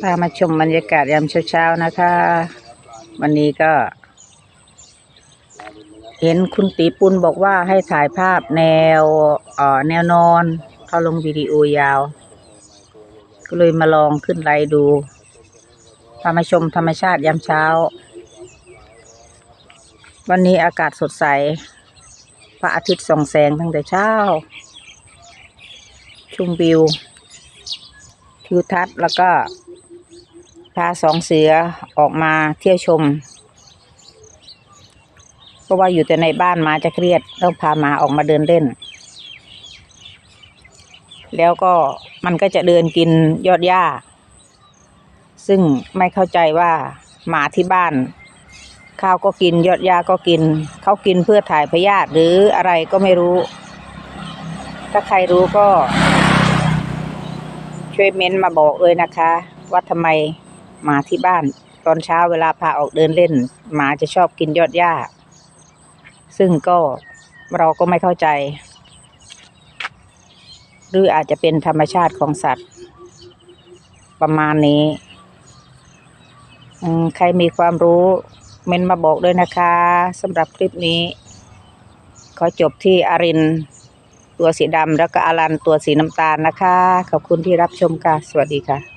พามาชมบรรยากาศยามเช้าๆนะคะ วันนี้ก็ เห็นคุณตีปุณบอกว่าให้ถ่ายภาพแนวเอ่อแนวนอนเขาลงวิดีโอยาว ก็เลยมาลองขึ้นไลฟ์ดูพามาชมธรรมชาติยามเช้า วันนี้อากาศสดใส พระอาทิตย์ส่องแสงตั้งแต่เช้า ชมวิวทิวทัศน์แล้วก็ พาสองเสือออกมาเที่ยวชม เพราะว่าอยู่แต่ในบ้านหมาจะเครียดต้องพาหมาออกมาเดินเล่น แล้วก็มันก็จะเดินกินยอดหญ้า ซึ่งไม่เข้าใจว่าหมาที่บ้าน ข้าวก็กินยอดหญ้าก็กิน เขากินเพื่อถ่ายพยาธิหรืออะไรก็ไม่รู้ ถ้าใครรู้ก็ช่วยเม้นต์มาบอกเลยนะคะ ว่าทำไม หมาที่บ้าน ตอนเช้าเวลาพาออกเดินเล่น หมาจะชอบกินยอดหญ้า ซึ่งก็เราก็ไม่เข้าใจ หรืออาจจะเป็นธรรมชาติของสัตว์ ประมาณนี้ใครมีความรู้ เม้นมาบอกด้วยนะคะสำหรับคลิปนี้ ขอจบที่อารินตัวสีดำแล้วก็อารันตัวสีน้ำตาลนะคะ ขอบคุณที่รับชมค่ะ สวัสดีค่ะ